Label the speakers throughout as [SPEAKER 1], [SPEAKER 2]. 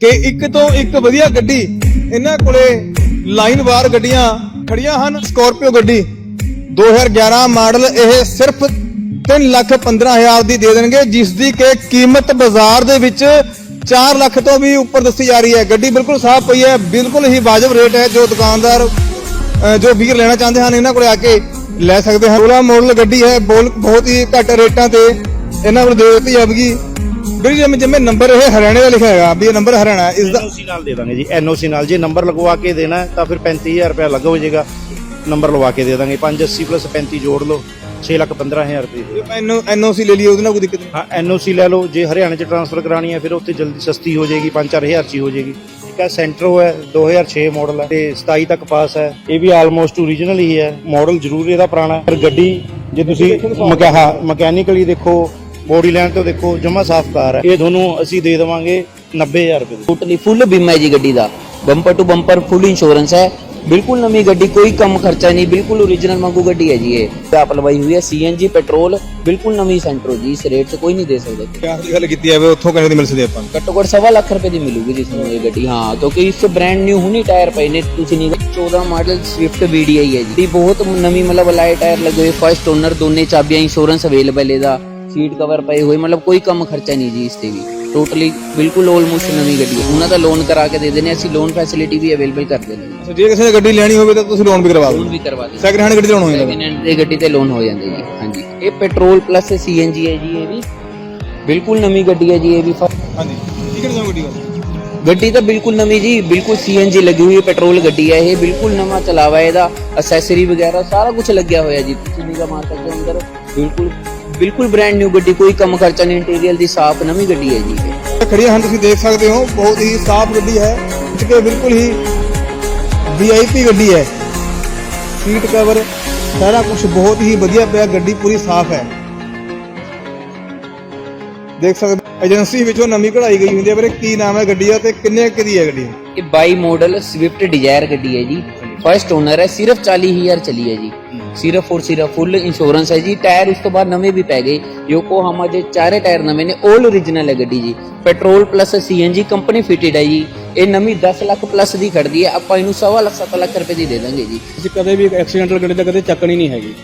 [SPEAKER 1] ਕਿ ਇੱਕ ਤੋਂ ਇੱਕ ਵਧੀਆ ਗੱਡੀ ਇਹਨਾਂ ਕੋਲੇ ਲਾਈਨ ਗੱਡੀਆਂ ਖੜੀਆਂ ਹਨ। ਸਕਾਰਪੀਓ ਗੱਡੀ 2011 ਮਾਡਲ ਇਹ ਸਿਰਫ 3 ਲੱਖ 15000 ਦੀ ਦੇ ਦੇਣਗੇ, ਜਿਸ ਦੀ ਕਿ ਕੀਮਤ ਬਾਜ਼ਾਰ ਦੇ ਵਿੱਚ 4 ਲੱਖ ਤੋਂ ਵੀ ਉੱਪਰ ਦੱਸੀ ਜਾ ਰਹੀ ਹੈ। ਗੱਡੀ ਬਿਲਕੁਲ ਸਾਫ਼ ਪਈ ਹੈ, ਬਿਲਕੁਲ ਹੀ ਵਾਜਬ ਰੇਟ ਹੈ, ਜੋ ਦੁਕਾਨਦਾਰ ਜੋ ਵੀਰ ਲੈਣਾ ਚਾਹੁੰਦੇ ਹਨ, ਇਹਨਾਂ ਕੋਲ ਆ ਕੇ ਲੈ ਸਕਦੇ ਹਨ। 16 ਮਾਡਲ ਗੱਡੀ ਹੈ, ਬੋਲ ਬਹੁਤ ਹੀ ਘੱਟ ਰੇਟਾਂ ਤੇ ਇਹਨਾਂ ਕੋਲ ਦੇ ਦਿੱਤੀ ਜਾਵੇਗੀ। ਵੀਰ ਜਿਵੇਂ ਜਿਵੇਂ ਨੰਬਰ ਇਹ ਹਰਿਆਣੇ ਦਾ ਲਿਖਿਆ ਹੈਗਾ ਵੀ ਇਹ ਨੰਬਰ ਹਰਿਆਣਾ। ਇਸ ਦਾ
[SPEAKER 2] ਐਨਓਸੀ ਨਾਲ ਦੇ ਦਾਂਗੇ ਜੀ ਐਨਓਸੀ ਨਾਲ। ਜੇ ਨੰਬਰ ਲਗਵਾ ਕੇ ਦੇਣਾ ਤਾਂ ਫਿਰ 35000 ਰੁਪਏ ਲੱਗ ਹੋ ਜਾਏਗਾ। ਨੰਬਰ ਲਵਾ ਕੇ ਦੇ ਦਾਂਗੇ। 580 ਪਲੱਸ 35 ਜੋੜ ਲਓ 6 ਲੱਖ 15000 ਰੁਪਏ।
[SPEAKER 1] ਜੇ ਆਪਾਂ ਇਹਨੂੰ ਐਨਓਸੀ ਲੈ ਲਈਏ ਉਹਦੇ ਨਾਲ ਕੋਈ ਦਿੱਕਤ ਨਹੀਂ।
[SPEAKER 2] ਹਾਂ ਐਨਓਸੀ ਲੈ ਲਓ। ਜੇ ਹਰਿਆਣੇ ਚ ਟ੍ਰਾਂਸਫਰ ਕਰਾਣੀ ਹੈ ਫਿਰ ਉੱਥੇ ਜਲਦੀ ਸਸਤੀ ਹੋ ਜਾਏਗੀ 5-4000 ਚ ਹੀ ਜਾਏਗੀ। ਇੱਕ ਹੈ ਸੈਂਟਰੋ ਹੈ 2006 ਮਾਡਲ ਹੈ ਤੇ 27 ਤੱਕ ਪਾਸ ਹੈ। ਇਹ ਵੀ ਆਲਮੋਸਟ ਓਰੀਜਨਲ ਹੀ ਹੈ। ਮਾਡਲ ਜ਼ਰੂਰ ਇਹਦਾ ਪੁਰਾਣਾ ਪਰ ਗੱਡੀ ਜੇ ਤੁਸੀਂ ਮਕੈਨੀਕਲੀ ਦੇਖੋ ਬੋਡੀ ਲਾਈਨ ਤੋਂ ਦੇਖੋ ਜਮਾ ਸਾਫ਼ ਕਾਰ ਹੈ। ਇਹ ਤੁਹਾਨੂੰ ਅਸੀਂ ਦੇ ਦੇਵਾਂਗੇ 90000 ਰੁਪਏ ਦੀ।
[SPEAKER 3] ਟੋਟਲੀ ਫੁੱਲ ਬੀਮਾ ਹੈ ਜੀ ਗੱਡੀ ਦਾ। Bumper to bumper full insurance ਹੈ। ਬਿਲਕੁਲ ਨਵੀਂ ਗੱਡੀ ਕੋਈ ਕੰਮ ਖਰਚਾ ਨਹੀਂ ਬਿਲਕੁਲ ਓਰੀਜਨਲ ਵਾਂਗੂ ਗੱਡੀ ਹੈ ਜੀ ਇਹ। ਆਪ ਲਵਾਈ ਹੋਈ ਹੈ ਸੀਐਨਜੀ ਪੈਟਰੋਲ ਬਿਲਕੁਲ ਨਵੀਂ ਸੈਂਟਰੋ ਜੀ ਇਸ ਰੇਟ 'ਚ ਕੋਈ ਨਹੀਂ ਦੇ ਸਕਦਾ।
[SPEAKER 1] ਪਿਆਰ ਦੀ ਗੱਲ ਕੀਤੀ ਜਾਵੇ ਉੱਥੋਂ ਕਿੰਨੇ ਦੀ ਮਿਲ ਸਕਦੀ ਆਪਾਂ
[SPEAKER 3] ਘੱਟੋ ਘੱਟ ਸਵਾ ਲੱਖ ਰੁਪਏ ਦੀ ਮਿਲੂਗੀ ਜੀ ਤੁਹਾਨੂੰ ਇਹ ਗੱਡੀ ਹਾਂ ਕਿਉਂਕਿ ਇਸ ਬ੍ਰਾਂਡ ਨਿਊ ਹੁਣੀ ਟਾਇਰ ਪਏ ਨੇ ਤੁਸੀਂ ਨਹੀਂ 14 ਮਾਡਲ ਸਵਿਫਟ VDI ਹੈ ਜੀ। ਬਹੁਤ ਨਵੀਂ ਮਤਲਬ ਲਾਈ ਟਾਇਰ ਲੱਗੇ ਹੋਏ ਫਸਟ ਓਨਰ ਦੋਨੇ ਚਾਬੀਆਂ ਇੰਸ਼ੋਰੈਂਸ ਅਵੇਲੇਬਲ ਇਹਦਾ। ਸੀਟ ਕਵਰ ਪਏ ਹੋਏ ਮਤਲਬ ਕੋਈ ਕੰਮ ਖਰਚਾ ਨਹੀਂ ਜੀ ਇਸ ਤੇ ਵੀ। ਟੋਟਲੀ ਬਿਲਕੁਲ ਆਲਮੋਸਟ ਨਵੀਂ ਗੱਡੀ ਹੈ। ਉਹਨਾਂ ਦਾ ਲੋਨ ਕਰਾ ਕੇ ਦੇ ਦਿੰਦੇ ਹਾਂ, ਅਸੀਂ ਲੋਨ ਫੈਸਿਲਿਟੀ ਵੀ ਅਵੇਲੇਬਲ ਕਰ ਦਿੰਦੇ ਹਾਂ।
[SPEAKER 1] ਜੇ ਕਿਸੇ ਨੇ ਗੱਡੀ ਲੈਣੀ ਹੋਵੇ ਤਾਂ ਤੁਸੀਂ ਲੋਨ ਵੀ ਕਰਵਾ
[SPEAKER 3] ਲੋਨ
[SPEAKER 1] ਦਿਓ
[SPEAKER 3] ਵੀ ਕਰਵਾ ਦਿੰਦੇ
[SPEAKER 1] ਸੈਕਿੰਡ ਹੈਂਡ ਗੱਡੀ ਤੇ ਲੋਨ ਹੋ ਜਾਂਦਾ
[SPEAKER 3] ਸੈਕਿੰਡ ਹੈਂਡ ਦੀ ਗੱਡੀ ਤੇ ਲੋਨ ਹੋ ਜਾਂਦੇ ਜੀ ਹਾਂਜੀ। ਇਹ ਪੈਟਰੋਲ ਪਲੱਸ ਸੀਐਨਜੀ ਹੈ ਜੀ ਇਹ ਵੀ। ਬਿਲਕੁਲ ਨਵੀਂ ਗੱਡੀ ਹੈ ਜੀ ਇਹ ਵੀ।
[SPEAKER 1] ਹਾਂਜੀ। ਕੀ ਕਹਿਣਾ ਚਾਹੋਗੇ ਗੱਡੀ ਬਾਰੇ
[SPEAKER 3] ਗੱਡੀ ਤਾਂ ਬਿਲਕੁਲ ਨਵੀਂ ਜੀ ਬਿਲਕੁਲ ਸੀਐਨਜੀ ਲੱਗੀ ਹੋਈ ਹੈ ਪੈਟਰੋਲ ਗੱਡੀ ਹੈ ਇਹ। ਬਿਲਕੁਲ ਨਵਾਂ ਚਲਾਵਾ ਹੈ ਇਹਦਾ ਅਸੈਸਰੀ ਵਗੈਰਾ ਸਾਰਾ ਕੁਝ ਲੱਗਿਆ ਹੋਇਆ ਜੀ। ਤੁਸੀਂ ਨਿਗਾ ਮਾਰ ਸਕਦੇ ਹੋ ਅੰਦਰ। ਬਿਲਕੁਲ ਬਿਲਕੁਲ ਬ੍ਰਾਂਡ ਨਿਊ ਗੱਡੀ ਕੋਈ ਕੰਮ ਖਰਚਾ ਨਹੀਂ ਇੰਟੀਰੀਅਰ ਦੀ ਸਾਫ਼ ਨਵੀਂ ਗੱਡੀ ਹੈ ਜੀ। ਇਹ
[SPEAKER 1] ਖੜੀਆਂ ਹਨ ਤੁਸੀਂ ਦੇਖ ਸਕਦੇ ਹੋ ਬਹੁਤ ਹੀ ਸਾਫ਼ ਗੱਡੀ ਹੈ ਕਿ ਬਿਲਕੁਲ ਹੀ ਵੀਆਈਪੀ ਗੱਡੀ ਹੈ। ਸੀਟ ਕਵਰ ਸਾਰਾ ਕੁਝ ਬਹੁਤ ਹੀ ਵਧੀਆ ਪਿਆ ਗੱਡੀ ਪੂਰੀ ਸਾਫ਼ ਹੈ। ਦੇਖ ਸਕਦੇ ਹੋ, ਏਜੰਸੀ ਵਿੱਚੋਂ ਨਵੀਂ ਕਢਾਈ ਗਈ ਹੁੰਦੀ ਹੈ ਵੀਰੇ ਕੀ ਨਾਮ ਹੈ ਗੱਡੀ ਦਾ ਤੇ ਕਿੰਨੇ ਕੁ ਦੀ ਹੈ ਗੱਡੀ?
[SPEAKER 3] ਇਹ 22 ਮਾਡਲ ਸਵਿਫਟ ਡਿਜ਼ਾਇਰ ਗੱਡੀ ਹੈ ਜੀ। ਫਰਸਟ ਓਨਰ ਹੈ ਸਿਰਫ 40000 ਚਲੀ ਹੈ ਜੀ। ਸਿਰਫ ਔਰ ਸਿਰਫ ਫੁੱਲ ਇੰਸ਼ੋਰੈਂਸ ਹੈ ਜੀ। ਟਾਇਰ ਉਸ ਤੋਂ ਬਾਅਦ ਨਵੇਂ ਵੀ ਪੈ ਗਏ। ਯੋਕੋਹਾਮਾ ਦੇ ਚਾਰੇ ਟਾਇਰ ਨਵੇਂ ਨੇ 올 ਓਰੀਜਨਲ ਹੈ ਗੱਡੀ ਜੀ। Petrol plus CNG company fitted ਹੈ ਜੀ। ਇਹ ਨਵੀਂ 10 ਲੱਖ ਪਲੱਸ ਦੀ ਖੜਦੀ ਹੈ। ਆਪਾਂ ਇਹਨੂੰ ਸਵਾ ਲੱਖ 7 ਲੱਖ ਰੁਪਏ ਦੀ ਦੇ ਦਾਂਗੇ ਜੀ।
[SPEAKER 4] ਅਸੀਂ ਕਦੇ ਵੀ ਐਕਸੀਡੈਂਟਲ ਗੱਡੀ ਤਾਂ ਕਦੇ ਚੱਕਣੀ ਨਹੀਂ ਹੈਗੀ।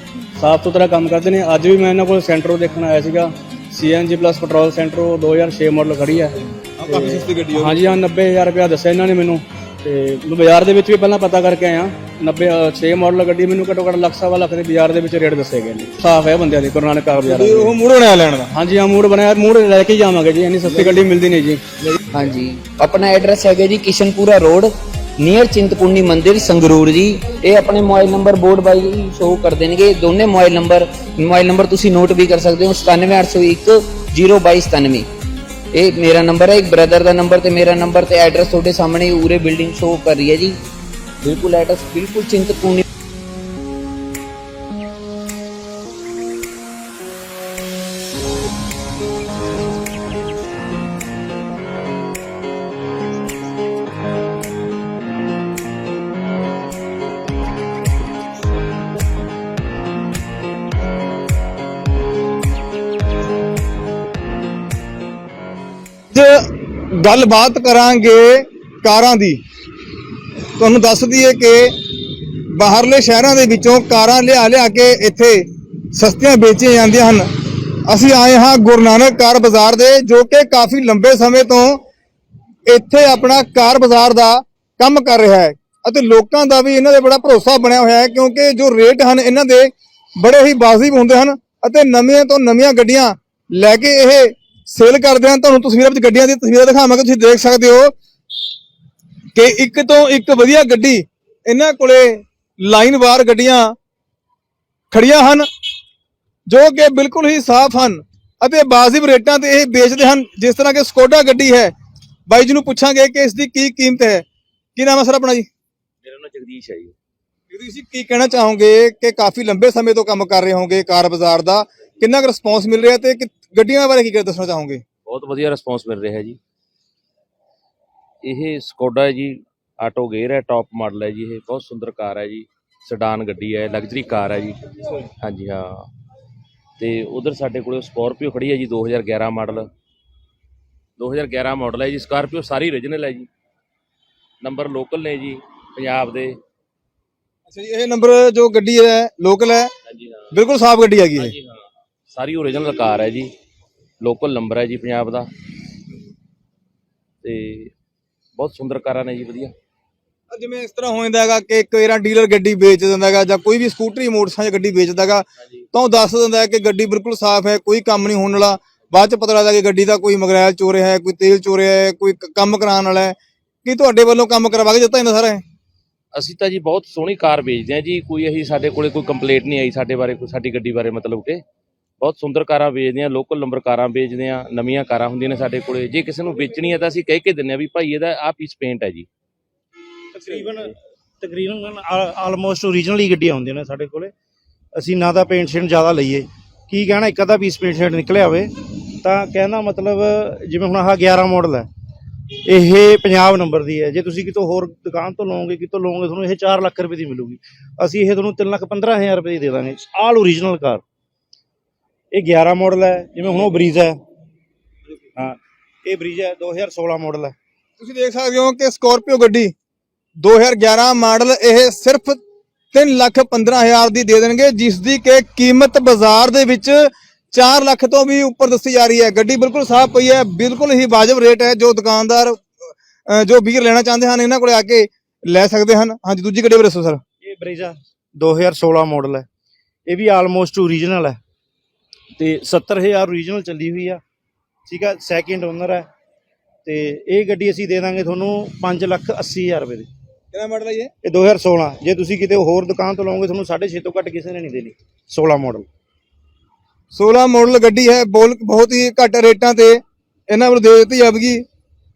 [SPEAKER 4] ਸਾਫ਼ ਸੁਥਰਾ ਕੰਮ ਕਰਦੇ ਨੇ। ਅੱਜ ਵੀ ਮੈਂ ਇਹਨਾਂ ਕੋਲ ਸੈਂਟਰੋ ਦੇਖਣ ਆਇਆ ਸੀਗਾ। CNG plus petrol Santro 2006 model ਖੜੀ ਹੈ।
[SPEAKER 1] ਕਾਫੀ ਸਸਤੀ ਗੱਡੀ ਹੋ।
[SPEAKER 4] ਹਾਂਜੀ ਹਾਂ 90000 ਰੁਪਇਆ ਦੱਸਿਆ ਇਹਨਾਂ ਨੇ ਮੈਨੂੰ। ਤੇ ਮੈਂ ਬਾਜ਼ਾਰ ਦੇ ਵਿੱਚ ਵੀ ਪਹਿਲਾਂ ਪਤਾ ਕਰਕੇ ਆਇਆ। 90 6 ਮਾਡਲ ਗੱਡੀ ਮੈਨੂੰ ਘੱਟੋ ਘੱਟ ਲੱਖ ਸਵਾ ਲੱਖ ਦੇ ਬਾਜ਼ਾਰ ਦੇ ਵਿੱਚ ਰੇਟ ਦੱਸੇ ਗਏ ਨੇ। ਸਾਫ਼ ਹੈ ਬੰਦਿਆਂ ਦੀ ਗੁਰੂ ਨਾਨਕ ਕਾਰ ਬਾਜ਼ਾਰ
[SPEAKER 1] ਉਹ ਮੂਡ ਬਣਾਇਆ ਲੈਣ ਦਾ?
[SPEAKER 4] ਹਾਂਜੀ ਹਾਂ ਮੂਡ ਬਣਾਇਆ ਮੂਡ ਲੈ ਕੇ ਹੀ ਜਾਵਾਂਗੇ ਜੀ ਇੰਨੀ ਸਸਤੀ ਗੱਡੀ ਮਿਲਦੀ ਨਹੀਂ ਜੀ।
[SPEAKER 3] ਹਾਂਜੀ। ਆਪਣਾ ਐਡਰੈਸ ਹੈਗਾ ਜੀ ਕਿਸ਼ਨਪੁਰਾ ਰੋਡ ਨੀਅਰ ਚਿੰਤਪੁਰਨੀ ਮੰਦਿਰ ਸੰਗਰੂਰ ਜੀ। ਇਹ ਆਪਣੇ mobile number board by show ਕਰ ਦੇਣਗੇ। ਦੋਨੇ ਮੋਬਾਈਲ ਨੰਬਰ ਮੋਬਾਈਲ ਨੰਬਰ ਤੁਸੀਂ ਨੋਟ ਵੀ ਕਰ ਸਕਦੇ ਹੋ 97801 02297 ਇਹ ਮੇਰਾ ਨੰਬਰ ਹੈ, ਇੱਕ ਬ੍ਰਦਰ ਦਾ ਨੰਬਰ ਤੇ ਮੇਰਾ ਨੰਬਰ ਤੇ ਐਡਰੈਸ ਤੁਹਾਡੇ ਸਾਹਮਣੇ ਉਰੇ ਬਿਲਡਿੰਗ ਸ਼ੋ ਕਰ ਰਹੀ ਹੈ ਜੀ। ਬਿਲਕੁਲ ਐਡਰੈਸ ਬਿਲਕੁਲ ਚਿੰਤਪੁਰਨੀ
[SPEAKER 1] ਅੱਜ ਗੱਲਬਾਤ ਕਰਾਂਗੇ ਕਾਰਾਂ ਦੀ। ਤੁਹਾਨੂੰ ਦੱਸ ਦਈਏ ਕਿ ਬਾਹਰਲੇ ਸ਼ਹਿਰਾਂ ਦੇ ਵਿੱਚੋਂ ਕਾਰਾਂ ਲਿਆ ਲਿਆ ਕੇ ਇੱਥੇ ਸਸਤੀਆਂ ਵੇਚੀਆਂ ਜਾਂਦੀਆਂ ਹਨ। ਅਸੀਂ ਆਏ ਹਾਂ ਗੁਰੂ ਨਾਨਕ ਕਾਰ ਬਾਜ਼ਾਰ ਦੇ, ਜੋ ਕਿ ਕਾਫੀ ਲੰਬੇ ਸਮੇਂ ਤੋਂ ਇੱਥੇ ਆਪਣਾ ਕਾਰ ਬਾਜ਼ਾਰ ਦਾ ਕੰਮ ਕਰ ਰਿਹਾ ਹੈ ਅਤੇ ਲੋਕਾਂ ਦਾ ਵੀ ਇਹਨਾਂ ਦੇ ਬੜਾ ਭਰੋਸਾ ਬਣਿਆ ਹੋਇਆ ਹੈ, ਕਿਉਂਕਿ ਜੋ ਰੇਟ ਹਨ ਇਹਨਾਂ ਦੇ ਬੜੇ ਹੀ ਵਾਜਿਬ ਹੁੰਦੇ ਹਨ ਅਤੇ ਨਵੀਆਂ ਤੋਂ ਨਵੀਆਂ ਗੱਡੀਆਂ ਲੈ ਕੇ ਇਹ ਸੇਲ ਕਰਦੇ ਹਨ ਤੁਹਾਨੂੰ ਤਸਵੀਰਾਂ ਵਿੱਚ ਗੱਡੀਆਂ ਦੀ ਤਸਵੀਰਾਂ ਦਿਖਾਵਾਂਗੇ ਤੁਸੀਂ ਦੇਖ ਸਕਦੇ ਹੋ ਕਿ ਇੱਕ ਤੋਂ ਇੱਕ ਵਧੀਆ ਗੱਡੀ ਇਹਨਾਂ ਕੋਲੇ ਲਾਈਨ ਵਾਰ ਗੱਡੀਆਂ ਖੜੀਆਂ ਹਨ ਜੋ ਕਿ ਬਿਲਕੁਲ ਹੀ ਸਾਫ਼ ਹਨ ਅਤੇ ਬਾਜ਼ਿਬ ਰੇਟਾਂ ਤੇ ਇਹ ਵੇਚਦੇ ਹਨ। ਜਿਸ ਤਰ੍ਹਾਂ ਕਿ ਸਕੋਡਾ ਗੱਡੀ ਹੈ ਬਾਈ ਜੀ ਨੂੰ ਪੁੱਛਾਂਗੇ ਕਿ ਇਸ ਦੀ ਕੀ ਕੀਮਤ ਹੈ। ਕੀ ਨਾਮ ਹੈ ਸਰ ਆਪਣਾ ਜੀ?
[SPEAKER 5] ਮੇਰਾ ਨਾਮ ਜਗਦੀਸ਼ ਹੈ ਜੀ।
[SPEAKER 1] ਤੁਸੀਂ ਕੀ ਕਹਿਣਾ ਚਾਹੋਗੇ ਕਿ ਕਾਫੀ ਲੰਬੇ ਸਮੇਂ ਤੋਂ ਕੰਮ ਕਰ ਰਹੇ ਹੋਵੋਗੇ ਕਾਰ ਬਾਜ਼ਾਰ ਦਾ? ਕਿੰਨਾ ਕੁ ਰਿਸਪੌਂਸ ਮਿਲ ਰਿਹਾ ਤੇ ਕਿ- ਗੱਡੀਆਂ ਬਾਰੇ ਕੀ ਕਰ ਦੱਸਣਾ ਚਾਹੋਗੇ?
[SPEAKER 5] ਬਹੁਤ ਵਧੀਆ ਰਿਸਪੌਂਸ ਮਿਲ ਰਿਹਾ ਜੀ। ਇਹ ਸਕੋਡਾ ਹੈ ਜੀ ਆਟੋ ਗੇਅਰ ਹੈ ਟੌਪ ਮਾਡਲ ਹੈ ਜੀ ਇਹ ਬਹੁਤ ਸੁੰਦਰ ਕਾਰ ਹੈ ਜੀ ਸਡਾਨ ਗੱਡੀ ਹੈ ਲਗਜ਼ਰੀ ਕਾਰ ਹੈ ਜੀ। ਹਾਂਜੀ ਹਾਂ। ਤੇ ਉਧਰ ਸਾਡੇ ਕੋਲੇ ਸਕੋਰਪੀਓ ਖੜੀ ਹੈ ਜੀ 2011 ਮਾਡਲ 2011 ਮਾਡਲ ਹੈ ਜੀ ਸਕਾਰਪੀਓ ਸਾਰੀ origignal ਹੈ ਜੀ। ਨੰਬਰ ਲੋਕਲ ਨੇ ਜੀ ਪੰਜਾਬ ਦੇ।
[SPEAKER 1] ਅੱਛਾ ਜੀ ਇਹ ਨੰਬਰ ਜੋ ਗੱਡੀ ਹੈ ਲੋਕਲ ਹੈ
[SPEAKER 5] ਹਾਂਜੀ ਹਾਂ।
[SPEAKER 1] ਬਿਲਕੁਲ ਸਾਫ਼ ਗੱਡੀ ਹੈਗੀ ਇਹ।
[SPEAKER 5] ਹਾਂਜੀ ਹਾਂ। ਸਾਰੀ origignal ਕਾਰ ਹੈ ਜੀ। ਲੋਕਲ ਨੰਬਰ ਹੈ ਜੀ ਪੰਜਾਬ ਦਾ। ਤੇ ਬਹੁਤ ਸੁੰਦਰ ਕਾਰਾਂ ਨੇ ਜੀ ਵਧੀਆ।
[SPEAKER 1] ਜਿਵੇਂ ਇਸ ਤਰ੍ਹਾਂ ਹੋ ਜਾਂਦਾ ਹੈਗਾ ਕਿ ਇੱਕ ਵਾਰਾਂ ਡੀਲਰ ਗੱਡੀ ਵੇਚ ਦਿੰਦਾ ਹੈਗਾ ਜਾਂ ਕੋਈ ਵੀ ਸਕੂਟਰੀ ਮੋਟਰਸਾਈਕਲ ਗੱਡੀ ਵੇਚਦਾ ਹੈਗਾ ਤਾਂ ਉਹ ਦੱਸ ਦਿੰਦਾ ਹੈ ਕਿ ਗੱਡੀ ਬਿਲਕੁਲ ਸਾਫ਼ ਹੈ ਕੋਈ ਕੰਮ ਨਹੀਂ ਹੋਣ ਵਾਲਾ। ਬਾਅਦ ਚ ਪਤਾ ਲੱਗਦਾ ਕਿ ਗੱਡੀ ਦਾ ਕੋਈ ਮਗਰੈਲ ਚੋਰਿਆ ਹੈ ਕੋਈ ਤੇਲ ਚੋਰਿਆ ਹੈ ਕੋਈ ਕੰਮ ਕਰਾਉਣ ਵਾਲਾ ਹੈ। ਕੀ ਤੁਹਾਡੇ ਵੱਲੋਂ ਕੰਮ ਕਰਵਾ ਕੇ ਦਿੱਤਾ ਜਾਂਦਾ ਸਾਰਾ?
[SPEAKER 5] ਅਸੀਂ ਤਾਂ ਜੀ ਬਹੁਤ ਸੋਹਣੀ ਕਾਰ ਵੇਚਦੇ ਹਾਂ ਜੀ। ਕੋਈ ਅਸੀਂ ਸਾਡੇ ਕੋਲੇ ਕੋਈ ਕੰਪਲੇਂਟ ਨਹੀਂ ਆਈ ਸਾਡੇ ਬਾਰੇ ਕੋਈ ਸਾਡੀ ਗੱਡੀ ਬਾਰੇ ਮਤਲਬ ਕਿ। ਬਹੁਤ ਸੁੰਦਰ ਕਾਰਾਂ ਵੇਚਦੇ ਆ ਲੋਕਲ ਨੰਬਰ ਕਾਰਾਂ ਵੇਚਦੇ ਆ ਨਵੀਆਂ ਕਾਰਾਂ ਹੁੰਦੀਆਂ ਨੇ ਸਾਡੇ ਕੋਲੇ। ਜੇ ਕਿਸੇ ਨੂੰ ਵੇਚਣੀ ਹੈ ਤਾਂ ਅਸੀਂ ਕਹਿ ਕੇ ਦਿੰਨੇ ਆ ਵੀ ਭਾਈ ਇਹਦਾ ਆਹ ਪੀਸ ਪੇਂਟ ਹੈ ਜੀ।
[SPEAKER 2] ਤਕਰੀਬਨ ਤਕਰੀਬਨ ਆਲਮੋਸਟ ਓਰੀਜਨਲ ਹੀ ਗੱਡੀਆਂ ਹੁੰਦੀਆਂ ਨੇ ਸਾਡੇ ਕੋਲੇ। ਅਸੀਂ ਨਾ ਤਾਂ ਪੇਂਟ ਸ਼ੇਡ ਜ਼ਿਆਦਾ ਲਈਏ। ਕੀ ਕਹਿਣਾ, ਇੱਕ ਅੱਧਾ ਪੀਸ ਪੇਂਟ ਸ਼ੇਡ ਨਿਕਲਿਆ ਹੋਵੇ, ਤਾਂ ਕਹਿਣਾ ਮਤਲਬ ਜਿਵੇਂ ਹੁਣ ਆਹ 11 ਮਾਡਲ ਹੈ। ਇਹ ਪੰਜਾਬ ਨੰਬਰ ਦੀ ਹੈ। ਜੇ ਤੁਸੀਂ ਕਿਤੋਂ ਹੋਰ ਦੁਕਾਨ ਤੋਂ ਲਓਗੇ, ਕਿਤੋਂ ਲਓਗੇ, ਤੁਹਾਨੂੰ ਇਹ 4 ਲੱਖ ਰੁਪਏ ਦੀ ਮਿਲੂਗੀ। ਅਸੀਂ ਇਹ ਤੁਹਾਨੂੰ 3 ਲੱਖ 15 ਹਜ਼ਾਰ ਰੁਪਏ ਦੀ ਦੇ ਦਾਂਗੇ। ਆਲ ਓਰੀਜਨਲ ਕਾਰ ਇਹ 11 ਮਾਡਲ ਹੈ ਜਿਵੇਂ ਹੁਣ ਉਹ ਬਰੀਜ਼ਾ ਹੈ। ਹਾਂ ਇਹ ਬਰੀਜ਼ਾ 2016 ਮਾਡਲ ਹੈ।
[SPEAKER 1] ਤੁਸੀਂ ਦੇਖ ਸਕਦੇ ਹੋ ਕਿ ਸਕਾਰਪੀਓ ਗੱਡੀ 2011 ਮਾਡਲ ਇਹ ਸਿਰਫ 3 ਲੱਖ 15 ਹਜ਼ਾਰ ਦੀ ਦੇ ਦੇਣਗੇ ਜਿਸ ਦੀ ਕਿ ਕੀਮਤ ਬਾਜ਼ਾਰ ਦੇ ਵਿੱਚ 4 ਲੱਖ ਤੋਂ ਵੀ ਉੱਪਰ ਦੱਸੀ ਜਾ ਰਹੀ ਹੈ। ਗੱਡੀ ਬਿਲਕੁਲ ਸਾਫ਼ ਪਈ ਹੈ ਬਿਲਕੁਲ ਹੀ ਵਾਜਬ ਰੇਟ ਹੈ ਜੋ ਦੁਕਾਨਦਾਰ ਜੋ ਵੀਰ ਲੈਣਾ ਚਾਹੁੰਦੇ ਹਨ ਇਹਨਾਂ ਕੋਲੇ ਆ ਕੇ ਲੈ ਸਕਦੇ ਹਨ। ਹਾਂਜੀ ਦੂਜੀ ਗੱਡੀ ਬਾਰੇ ਦੱਸੋ ਸਰ
[SPEAKER 2] ਇਹ ਬਰੇਜ਼ਾ 2016 ਮਾਡਲ ਹੈ। ਇਹ ਵੀ ਆਲਮੋਸਟ ਓਰੀਜਨਲ ਹੈ। ਤੇ 70000 ਓਰੀਜਨਲ ਚੱਲੀ ਹੋਈ ਆ। ਠੀਕ ਹੈ ਸੈਕਿੰਡ ਓਨਰ ਹੈ ਤੇ ਇਹ ਗੱਡੀ ਅਸੀਂ ਦੇ ਦਾਂਗੇ ਤੁਹਾਨੂੰ 5 ਲੱਖ 80000 ਰੁਪਏ ਦੀ।
[SPEAKER 1] ਕਿਹੜਾ ਮਾਡਲ ਹੈ ਇਹ?
[SPEAKER 2] ਇਹ 2016 ਜੇ ਤੁਸੀਂ ਕਿਤੇ ਹੋਰ ਦੁਕਾਨ ਤੋਂ ਲਓਗੇ ਤੁਹਾਨੂੰ 6.5 ਤੋਂ ਘੱਟ ਕਿਸੇ ਨੇ ਨਹੀਂ ਦੇਣੀ। 16 ਮਾਡਲ
[SPEAKER 1] 16 ਮਾਡਲ ਗੱਡੀ ਹੈ ਬੋਲ ਬਹੁਤ ਹੀ ਘੱਟ ਰੇਟਾਂ ਤੇ ਇਹਨਾਂ ਵੱਲੋਂ ਦੇ ਦਿੱਤੀ ਜਾਵੇਗੀ।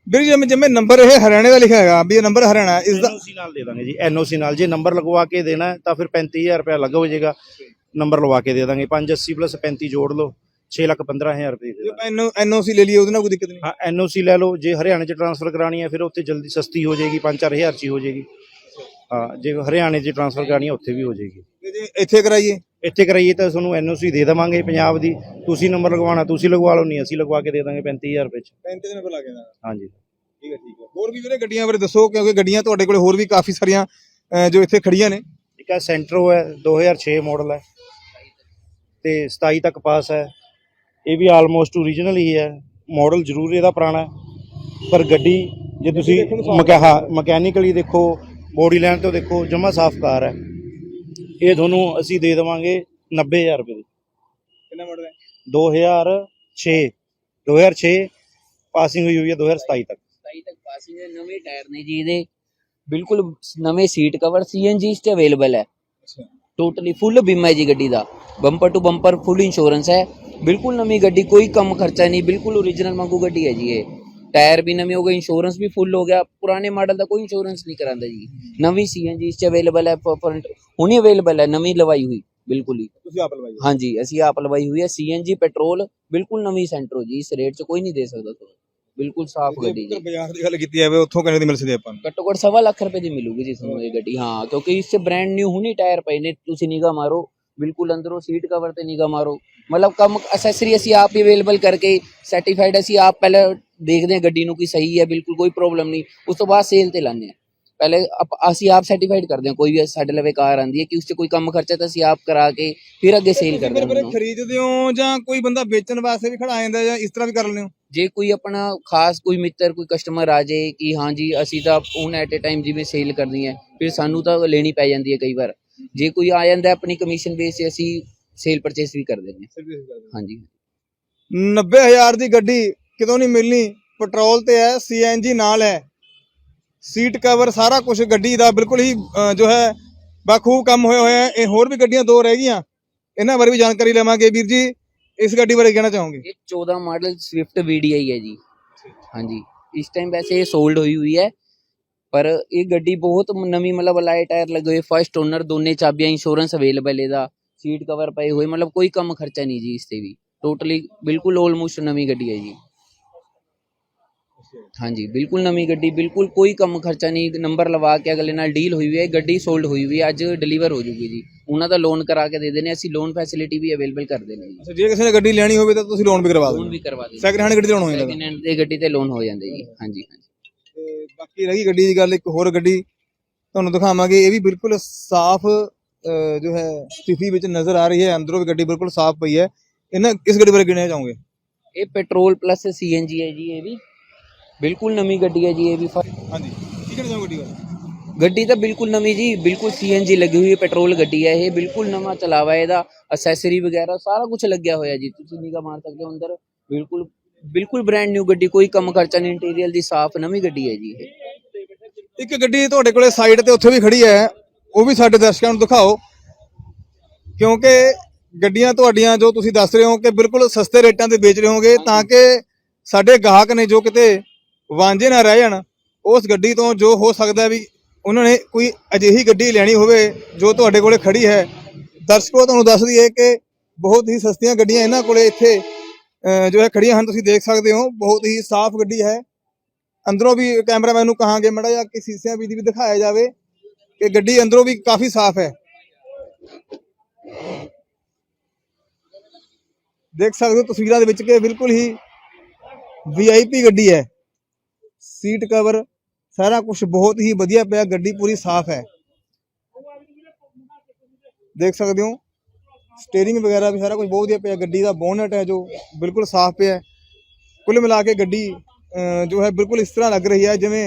[SPEAKER 1] ਵੀਰ ਜਿਵੇਂ ਜਿਵੇਂ ਨੰਬਰ ਇਹ ਹਰਿਆਣੇ ਦਾ ਲਿਖਿਆ ਹੈਗਾ ਵੀ ਇਹ ਨੰਬਰ ਹਰਿਆਣਾ। ਇਸ ਦਾ
[SPEAKER 2] ਐਨਓਸੀ ਨਾਲ ਦੇ ਦਾਂਗੇ ਜੀ ਐਨਓਸੀ ਨਾਲ। ਜੇ ਨੰਬਰ ਲਗਵਾ ਕੇ ਦੇਣਾ ਤਾਂ ਫਿਰ 35000 ਰੁਪਏ ਲੱਗ ਹੋ ਜਾਏਗਾ। ਨੰਬਰ ਲਵਾ ਕੇ ਦੇ ਦਾਂਗੇ। 580 ਪਲੱਸ 35 ਜੋੜ ਲਓ 6 ਲੱਖ 15000 ਰੁਪਏ ਦੇ ਦਾਂਗੇ।
[SPEAKER 1] ਆਪਾਂ ਐਨਓਸੀ ਲੈ ਲਈਏ ਉਹਦੇ ਨਾਲ ਕੋਈ ਦਿੱਕਤ ਨਹੀਂ।
[SPEAKER 2] ਹਾਂ ਐਨਓਸੀ ਲੈ ਲਓ। ਜੇ ਹਰਿਆਣੇ ਚ ਟ੍ਰਾਂਸਫਰ ਕਰਾਣੀ ਹੈ ਫਿਰ ਉੱਥੇ ਜਲਦੀ ਸਸਤੀ ਹੋ ਜਾਏਗੀ 5-4000 ਚ ਹੀ ਜਾਏਗੀ। ਹਾਂ ਜੇ ਹਰਿਆਣੇ ਚ ਟ੍ਰਾਂਸਫਰ ਕਰਾਣੀ ਹੈ ਉੱਥੇ ਵੀ ਹੋ ਜਾਏਗੀ।
[SPEAKER 1] ਤੇ ਜੇ ਇੱਥੇ ਕਰਾਈਏ?
[SPEAKER 2] ਇੱਥੇ ਕਰਾਈਏ ਤਾਂ ਤੁਹਾਨੂੰ ਐਨਓਸੀ ਦੇ ਦੇਵਾਂਗੇ ਪੰਜਾਬ ਦੀ। ਤੁਸੀਂ ਨੰਬਰ ਲਗਵਾਉਣਾ ਤੁਸੀਂ ਲਗਵਾ ਲਓ ਨਹੀਂ ਅਸੀਂ ਲਗਵਾ ਕੇ ਦੇ ਦਾਂਗੇ 35000 ਰੁਪਏ ਚ।
[SPEAKER 1] 35 ਦਿਨ ਲੱਗ ਜਾਣਾ
[SPEAKER 2] ਹਾਂਜੀ।
[SPEAKER 1] ਠੀਕ ਹੈ ਠੀਕ ਹੈ। ਹੋਰ ਵੀ ਵੀਰੇ ਗੱਡੀਆਂ ਬਾਰੇ ਦੱਸੋ ਕਿਉਂਕਿ ਗੱਡੀਆਂ ਤੁਹਾਡੇ ਕੋਲ ਹੋਰ ਵੀ ਕਾਫੀ ਸਾਰੀਆਂ ਜੋ ਇੱਥੇ ਖੜੀਆਂ ਨੇ।
[SPEAKER 2] ਇੱਕ ਹੈ ਸੈਂਟਰੋ ਹੈ 2006 ਮਾਡਲ ਹੈ। ਤੇ 27 ਤੱਕ ਪਾਸ ਹੈ। ਇਹ ਵੀ ਆਲਮੋਸਟ ਓਰੀਜਨਲ ਹੀ ਹੈ। ਮਾਡਲ ਜ਼ਰੂਰ ਇਹਦਾ ਪੁਰਾਣਾ ਹੈ। ਪਰ ਗੱਡੀ ਜੇ ਤੁਸੀਂ ਮਕਾ ਹਾਂ ਮਕੈਨੀਕਲੀ ਦੇਖੋ ਬੋਡੀ ਲਾਈਨ ਤੋਂ ਦੇਖੋ ਜਮਾ ਸਾਫ਼ ਕਾਰ ਹੈ। ਇਹ ਤੁਹਾਨੂੰ ਅਸੀਂ ਦੇ ਦੇਵਾਂਗੇ 90000 ਰੁਪਏ ਦੀ।
[SPEAKER 1] ਕਿੰਨਾ ਮਾਡਲ ਹੈ?
[SPEAKER 2] 2006 2006 ਪਾਸਿੰਗ ਹੋਈ ਹੋਈ ਹੈ 2027 ਤੱਕ।
[SPEAKER 3] 27 ਤੱਕ ਪਾਸਿੰਗ ਦੇ ਨਵੇਂ ਟਾਇਰ ਨੇ ਜੀ ਇਹਦੇ। ਬਿਲਕੁਲ ਨਵੇਂ ਸੀਟ ਕਵਰ ਸੀਐਨਜੀ ਇਸ ਤੇ ਅਵੇਲੇਬਲ ਹੈ। ਟੋਟਲੀ ਫੁੱਲ ਬੀਮਾ ਹੈ ਜੀ ਗੱਡੀ ਦਾ bumper to bumper full insurance ਹੈ ਬਿਲਕੁਲ ਨਵੀਂ ਗੱਡੀ ਕੋਈ ਕੰਮ ਖਰਚਾ ਨਹੀਂ ਬਿਲਕੁਲ ਓਰੀਜਨਲ ਵਾਂਗੂ ਗੱਡੀ ਹੈ ਜੀ ਇਹ ਟਾਇਰ ਵੀ ਨਵੇਂ ਹੋ ਗਏ ਇੰਸ਼ੋਰੈਂਸ ਵੀ ਫੁੱਲ ਹੋ ਗਿਆ ਪੁਰਾਣੇ ਮਾਡਲ ਦਾ ਕੋਈ ਇੰਸ਼ੋਰੈਂਸ ਨਹੀਂ ਕਰਾਂਦਾ ਜੀ ਨਵੀਂ ਸੀਐਨਜੀ ਇਸ ਚ ਅਵੇਲੇਬਲ ਹੈ ਫਰੰਟ ਹੁਣੀ ਅਵੇਲੇਬਲ ਹੈ ਨਵੀਂ ਲਵਾਈ ਹੋਈ ਬਿਲਕੁਲ ਹੀ
[SPEAKER 1] ਤੁਸੀਂ ਆਪ ਲਵਾਈ
[SPEAKER 3] ਹਾਂਜੀ ਅਸੀਂ ਆਪ ਲਵਾਈ ਹੋਈ ਹੈ ਸੀਐਨਜੀ ਪੈਟਰੋਲ ਬਿਲਕੁਲ ਨਵੀਂ ਸੈਂਟਰੋ ਜੀ ਇਸ ਰੇਟ 'ਚ ਕੋਈ ਨਹੀਂ ਦੇ ਸਕਦਾ ਤੁਹਾਨੂੰ ਬਿਲਕੁਲ ਸਾਫ਼ ਗੱਡੀ ਜੀ।
[SPEAKER 1] ਬਾਜ਼ਾਰ ਦੀ ਗੱਲ ਕੀਤੀ ਜਾਵੇ ਉੱਥੋਂ ਕਿੰਨੇ ਦੀ ਮਿਲ ਸਕਦੀ ਆਪਾਂ ਨੂੰ।
[SPEAKER 3] ਘੱਟੋ ਘੱਟ ਸਵਾ ਲੱਖ ਰੁਪਏ ਦੀ ਮਿਲੂਗੀ ਜੀ ਤੁਹਾਨੂੰ ਇਹ ਗੱਡੀ। ਹਾਂ ਕਿਉਂਕਿ ਇਸ 'ਚ ਬ੍ਰਾਂਡ ਨਿਊ ਹੁਣੀ ਟਾਇਰ ਪਏ ਨੇ ਤੁਸੀਂ ਨਿਗਾ ਮਾਰੋ ਬਿਲਕੁਲ ਅੰਦਰੋਂ ਸੀਟ ਕਵਰ ਤੇ ਨਿਗਾ ਮਾਰੋ। ਮਤਲਬ ਕੰਮ ਅਸੈਸਰੀ ਅਸੀਂ ਆਪ ਹੀ ਅਵੇਲੇਬਲ ਕਰਕੇ ਸਰਟੀਫਾਈਡ ਅਸੀਂ ਆਪ ਪਹਿਲੇ ਦੇਖਦੇ ਹਾਂ ਗੱਡੀ ਨੂੰ ਕਿ ਸਹੀ ਹੈ ਬਿਲਕੁਲ ਕੋਈ ਪ੍ਰੋਬਲਮ ਨਹੀਂ। ਉਸ ਤੋਂ ਬਾਅਦ ਸੇਲ ਤੇ ਲਾਉਂਦੇ ਹਾਂ। ਪਹਿਲੇ ਅਸੀਂ ਆਪ ਸਰਟੀਫਾਈਡ ਕਰਦੇ ਹਾਂ ਕੋਈ ਵੀ ਸਾਡੇ ਲਵੇ ਕਾਰ ਆਂਦੀ ਹੈ ਕਿ ਉਸ 'ਚ ਕੋਈ ਕੰਮ ਖਰਚਾ ਤਾਂ ਅਸੀਂ ਆਪ ਕਰਾ ਕੇ ਫਿਰ ਅੱਗੇ ਸੇਲ ਕਰਦੇ ਹਾਂ ਉਹਨੂੰ।
[SPEAKER 1] ਖਰੀਦਦੇ ਹੋ ਜਾਂ ਕੋਈ ਬੰਦਾ ਵੇਚਣ ਵਾਸਤੇ ਵੀ ਖੜਾ ਜਾਂਦਾ ਜਾਂ ਇਸ ਤਰ੍ਹਾਂ ਵੀ ਕਰ ਲੈਂਦੇ ਹੋ?
[SPEAKER 3] ਜੇ ਕੋਈ ਆਪਣਾ ਖਾਸ ਕੋਈ ਮਿੱਤਰ ਕੋਈ ਕਸਟਮਰ ਆ ਜਾਏ ਕਿ ਹਾਂਜੀ ਅਸੀਂ ਤਾਂ ਹੁਣ ਐਟ ਅ ਟਾਈਮ ਜਿਵੇਂ ਸੇਲ ਕਰਨੀ ਹੈ ਫਿਰ ਸਾਨੂੰ ਤਾਂ ਲੈਣੀ ਪੈ ਜਾਂਦੀ ਹੈ ਕਈ ਵਾਰ। ਜੇ ਕੋਈ ਆ ਜਾਂਦਾ ਆਪਣੀ ਕਮਿਸ਼ਨ ਬੇਸ ਤੇ ਅਸੀਂ ਸੇਲ ਪਰਚੇਸ ਵੀ ਕਰ ਦਿੰਦੇ ਹਾਂ। ਹਾਂਜੀ
[SPEAKER 1] 90000 ਦੀ ਗੱਡੀ ਕਿਤੋਂ ਨਹੀਂ ਮਿਲਣੀ? ਪੈਟਰੋਲ ਤੇ ਹੈ ਸੀਐਨਜੀ ਨਾਲ ਹੈ। ਸੀਟ ਕਵਰ ਸਾਰਾ ਕੁਝ ਗੱਡੀ ਦਾ ਬਿਲਕੁਲ ਹੀ ਜੋ ਹੈ, ਬਖੂਬ ਕੰਮ ਹੋਇਆ ਹੋਇਆ ਹੈ। ਇਹ ਹੋਰ ਵੀ ਗੱਡੀਆਂ ਦੋ ਰਹਿ ਗਈਆਂ। ਇਹਨਾਂ ਬਾਰੇ ਵੀ ਜਾਣਕਾਰੀ ਲਵਾਂਗੇ। ਵੀਰ ਜੀ, ਇਸ ਗੱਡੀ ਬਾਰੇ ਕਹਿਣਾ ਚਾਹੋਗੇ?
[SPEAKER 3] ਇਹ 14 ਮਾਡਲ ਸਵਿਫਟ VDI ਹੈ ਜੀ। ਹਾਂਜੀ। ਇਸ ਟਾਈਮ ਵੈਸੇ ਇਹ ਸੋਲਡ ਹੋਈ ਹੋਈ ਹੈ। ਪਰ ਇਹ ਗੱਡੀ ਬਹੁਤ ਨਵੀਂ, ਮਤਲਬ ਅਲਾਈ ਟਾਇਰ ਲੱਗੇ ਹੋਏ ਫਰਸਟ ਓਨਰ ਦੋਨੇ ਚਾਬੀਆਂ ਇੰਸ਼ੋਰੈਂਸ ਅਵੇਲੇਬਲ ਇਹਦਾ। ਸੀਟ ਕਵਰ ਪਏ ਹੋਏ, ਮਤਲਬ ਕੋਈ ਕੰਮ ਖਰਚਾ ਨਹੀਂ ਜੀ ਇਸ ਤੇ ਵੀ। ਟੋਟਲੀ ਬਿਲਕੁਲ ਆਲਮੋਸਟ ਨਵੀਂ ਗੱਡੀ ਹੈ ਜੀ। ਹਾਂਜੀ ਬਿਲਕੁਲ ਨਵੀਂ ਗੱਡੀ ਬਿਲਕੁਲ ਕੋਈ ਕੰਮ ਖਰਚਾ ਨਹੀਂ ਨੰਬਰ ਲਵਾ ਕੇ ਅਗਲੇ ਨਾਲ ਡੀਲ ਹੋਈ ਹੋਈ ਹੈ ਗੱਡੀ ਸੋਲਡ ਹੋਈ ਹੋਈ ਹੈ ਅੱਜ ਡਿਲੀਵਰ ਹੋ ਜੂਗੀ ਜੀ। ਉਹਨਾਂ ਦਾ ਲੋਨ ਕਰਾ ਕੇ ਦੇ ਦੇਣੇ ਅਸੀਂ ਲੋਨ ਫੈਸਿਲਿਟੀ ਵੀ ਅਵੇਲੇਬਲ ਕਰ ਦੇਣੇ ਜੀ।
[SPEAKER 1] ਜੇ ਕਿਸੇ ਨੇ ਗੱਡੀ ਲੈਣੀ ਹੋਵੇ ਤਾਂ ਤੁਸੀਂ ਲੋਨ ਵੀ ਕਰਵਾ
[SPEAKER 3] ਲੋਨ
[SPEAKER 1] ਦਿਓ।
[SPEAKER 3] ਵੀ ਕਰਵਾ ਦੇ
[SPEAKER 1] ਸੈਕਿੰਡ ਹੈਂਡ ਗੱਡੀ ਲੋਨ ਹੋ ਜਾਂਦਾ।
[SPEAKER 3] ਸੈਕਿੰਡ ਹੈਂਡ ਦੀ ਗੱਡੀ ਤੇ ਲੋਨ ਹੋ ਜਾਂਦੇ ਜੀ। ਹਾਂਜੀ ਹਾਂਜੀ।
[SPEAKER 1] ਬਾਕੀ ਰਹੀ ਗੱਡੀ ਦੀ ਗੱਲ ਇੱਕ ਹੋਰ ਗੱਡੀ ਤੁਹਾਨੂੰ ਦਿਖਾਵਾਂਗੇ ਇਹ ਵੀ ਬਿਲਕੁਲ ਸਾਫ਼ ਜੋ ਹੈ ਸਥਿਤੀ ਵਿੱਚ ਨਜ਼ਰ ਆ ਰਹੀ ਹੈ। ਅੰਦਰੋਂ ਵੀ ਗੱਡੀ ਬਿਲਕੁਲ ਸਾਫ਼ ਪਈ ਹੈ। ਇਹਨਾਂ ਕਿਸ ਗੱਡੀ ਬਾਰੇ ਗਿਣਨਾ ਚਾਹੋਗੇ?
[SPEAKER 3] ਇਹ ਪੈਟਰੋਲ ਪਲੱਸ ਸੀਐਨਜੀ ਹੈ ਜੀ ਇਹ ਵੀ। ਬਿਲਕੁਲ ਨਵੀਂ ਗੱਡੀ ਹੈ ਜੀ ਇਹ ਵੀ
[SPEAKER 1] ਹਾਂਜੀ ਕੀ ਕਹਿਣਾ ਗੱਡੀ ਬਾਰੇ?
[SPEAKER 3] ਗੱਡੀ ਤਾਂ ਬਿਲਕੁਲ ਨਵੀਂ ਜੀ ਬਿਲਕੁਲ ਸੀਐਨਜੀ ਲੱਗੀ ਹੋਈ ਹੈ ਪੈਟਰੋਲ ਗੱਡੀ ਹੈ ਇਹ ਬਿਲਕੁਲ ਨਵਾਂ ਚਲਾਵਾ ਇਹਦਾ ਅਸੈਸਰੀ ਵਗੈਰਾ ਸਾਰਾ ਕੁਝ ਲੱਗਿਆ ਹੋਇਆ ਜੀ ਤੁਸੀਂ ਨਿਗਾਹ ਮਾਰ ਸਕਦੇ ਹੋ ਅੰਦਰ ਬਿਲਕੁਲ ਬਿਲਕੁਲ ਬ੍ਰਾਂਡ ਨਿਊ ਗੱਡੀ ਕੋਈ ਕੰਮ ਖਰਚਾ ਨਹੀਂ ਇੰਟੀਰੀਅਰ ਦੀ ਸਾਫ਼ ਨਵੀਂ ਗੱਡੀ ਹੈ ਜੀ ਇਹ।
[SPEAKER 1] ਇੱਕ ਗੱਡੀ ਤੁਹਾਡੇ ਕੋਲੇ ਸਾਈਡ ਤੇ ਉੱਥੇ ਵੀ ਖੜੀ ਹੈ ਉਹ ਵੀ ਸਾਡੇ ਦਰਸ਼ਕਾਂ ਨੂੰ ਦਿਖਾਓ ਕਿਉਂਕਿ ਗੱਡੀਆਂ ਤੁਹਾਡੀਆਂ ਜੋ ਤੁਸੀਂ ਦੱਸ ਰਹੇ ਹੋ ਕਿ ਬਿਲਕੁਲ ਸਸਤੇ ਰੇਟਾਂ ਤੇ ਵੇਚ ਰਹੇ ਹੋਗੇ ਤਾਂ ਕਿ ਸਾਡੇ ਗਾਹਕ ਨੇ ਜੋ ਕਿਤੇ ਵਾਂਝੇ ਨਾ ਰਹਿ ਜਾਣ। ਉਸ ਗੱਡੀ ਤੋਂ ਜੋ ਹੋ ਸਕਦਾ ਵੀ ਉਹਨਾਂ ਨੇ ਕੋਈ ਅਜਿਹੀ ਗੱਡੀ ਲੈਣੀ ਹੋਵੇ ਜੋ ਤੁਹਾਡੇ ਕੋਲੇ ਖੜੀ ਹੈ। ਦਰਸ਼ਕੋ, ਤੁਹਾਨੂੰ ਦੱਸ ਦਈਏ ਕਿ ਬਹੁਤ ਹੀ ਸਸਤੀਆਂ ਗੱਡੀਆਂ ਇਹਨਾਂ ਕੋਲੇ ਇੱਥੇ ਜੋ ਹੈ ਖੜੀਆਂ ਹਨ। ਤੁਸੀਂ ਦੇਖ ਸਕਦੇ ਹੋ, ਬਹੁਤ ਹੀ ਸਾਫ਼ ਗੱਡੀ ਹੈ। ਅੰਦਰੋਂ ਵੀ ਕੈਮਰਾਮੈਨ ਨੂੰ ਕਹਾਂਗੇ ਮੜਾ ਜਾ ਕਿ ਸੀਸਿਆਂ ਵੀ ਦੀ ਵੀ ਦਿਖਾਇਆ ਜਾਵੇ ਕਿ ਗੱਡੀ ਅੰਦਰੋਂ ਵੀ ਕਾਫੀ ਸਾਫ਼ ਹੈ। ਦੇਖ ਸਕਦੇ ਹੋ ਤਸਵੀਰਾਂ ਦੇ ਵਿੱਚ ਕਿ ਬਿਲਕੁਲ ਹੀ ਵੀਆਈਪੀ ਗੱਡੀ ਹੈ। ਸੀਟ ਕਵਰ ਸਾਰਾ ਕੁਝ ਬਹੁਤ ਹੀ ਵਧੀਆ ਪਿਆ, ਗੱਡੀ ਪੂਰੀ ਸਾਫ਼ ਹੈ ਦੇਖ ਸਕਦੇ ਹੋ ਸਟੀਅਰਿੰਗ ਵਗੈਰਾ ਵੀ ਸਾਰਾ ਕੁਝ ਬਹੁਤ ਵਧੀਆ ਪਿਆ, ਗੱਡੀ ਦਾ ਬੋਨਟ ਹੈ ਜੋ ਬਿਲਕੁਲ ਸਾਫ਼ ਪਿਆ ਹੈ। ਕੁੱਲ ਮਿਲਾ ਕੇ ਗੱਡੀ ਜੋ ਹੈ ਬਿਲਕੁਲ ਇਸ ਤਰ੍ਹਾਂ ਲੱਗ ਰਹੀ ਹੈ ਜਿਵੇਂ